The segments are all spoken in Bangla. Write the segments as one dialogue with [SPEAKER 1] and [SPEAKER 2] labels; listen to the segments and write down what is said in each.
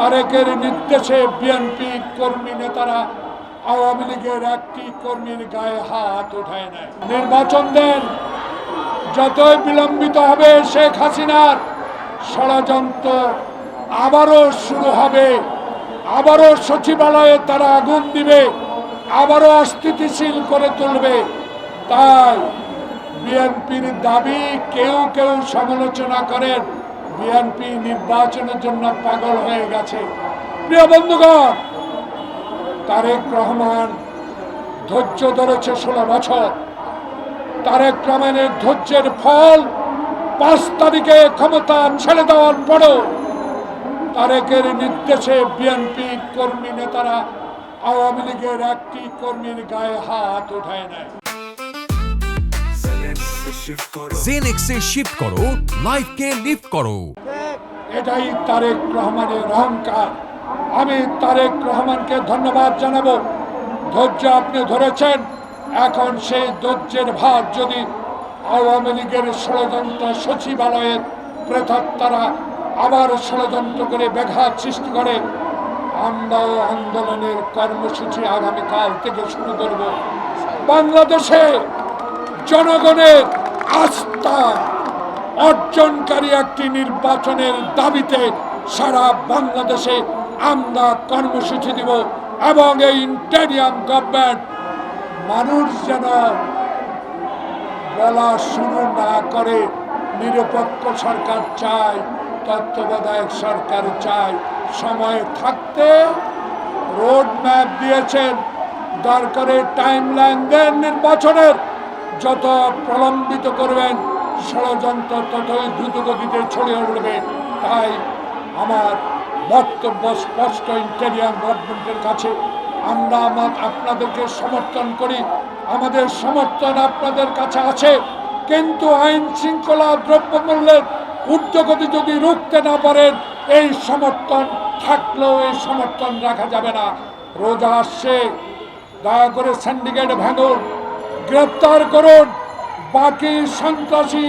[SPEAKER 1] তারেকের নির্দেশে বিএনপি কর্মী নেতারা আওয়ামী লীগের একটি কর্মীর গায়ে হাত উঠায় নেয় নির্বাচন দেন যতই বিলম্বিত হবে শেখ হাসিনার ষড়যন্ত্র আবারও শুরু হবে। আবারও সচিবালয়ে তারা আগুন দিবে, আবারও অস্থিতিশীল করে তুলবে। তাই বিএনপির দাবি কেউ কেউ সমালোচনা করেন। বিএনপি নির্বাচনের জন্য পাগল হয়ে গেছে। প্রিয় বন্ধুগণ, তারেক রহমান ধৈর্য ধরেছে ষোলো বছর। তারেক রহমানের ধৈর্যের ফল পাঁচ তারিখে ক্ষমতা ছেড়ে দেওয়ার পরেও তারেকের নির্দেশে বিএনপি কর্মী নেতারা আওয়ামী লীগের একটি কর্মীর গায়ে হাত উঠায় নেয়
[SPEAKER 2] জেনেক্সে শিফট করো লাইফকে লিফট করো
[SPEAKER 1] এটাই তারেক রহমানের অহংকার। আমি তারেক রহমানকে ধন্যবাদ জানাব। ধৈর্য আপনি ধরেছেন। এখন সেই ধৈর্যের ভার যদি আওয়ামী লীগের ষড়যন্ত্র সচিবালয়ের প্রেতাত্মারা আবার ষড়যন্ত্র করে ব্যাঘাত সৃষ্টি করে আমরাও আন্দোলনের কর্মসূচি আগামীকাল থেকে শুরু করব। বাংলাদেশে জনগণের আস্থা অর্জনকারী একটি নির্বাচনের দাবিতে সারা বাংলাদেশে আমরা কর্মসূচি দিব এবং এই ইন্টেরিয়াম গভর্নমেন্ট মানুষ যেন বলা শুরু না করে, নিরপেক্ষ সরকার চায়, তত্ত্বাবধায়ক সরকার চায়, সময় থাকতে রোড ম্যাপ দিয়েছেন। দরকারে টাইম লাইন দেন নির্বাচনের। যত প্রলম্বিত করবেন, ষড়যন্ত্র ততই দ্রুতগতিতে ছড়িয়ে উঠবে তাই আমার বক্তব্য স্পষ্ট ইন্টেরিয়াম গভর্নমেন্টের কাছে। আমরা আমার আপনাদেরকে সমর্থন করি। আমাদের সমর্থন আপনাদের কাছে আছে। কিন্তু আইন শৃঙ্খলা দ্রব্যমূল্যের ঊর্ধ্বগতি যদি রুখতে না পারেন, এই সমর্থন থাকলেও এই সমর্থন রাখা যাবে না। রোজা আসছে। দয়া করে সিন্ডিকেট ভাঙুন। গ্রেপ্তার করুন। বাকি সন্ত্রাসী,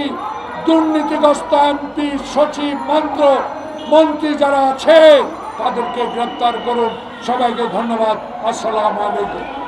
[SPEAKER 1] দুর্নীতিগ্রস্ত এমপি, সচিব, মন্ত্র, মন্ত্রী যারা আছে, তাদেরকে গ্রেপ্তার করুন। সবাইকে ধন্যবাদ। আসসালামু আলাইকুম।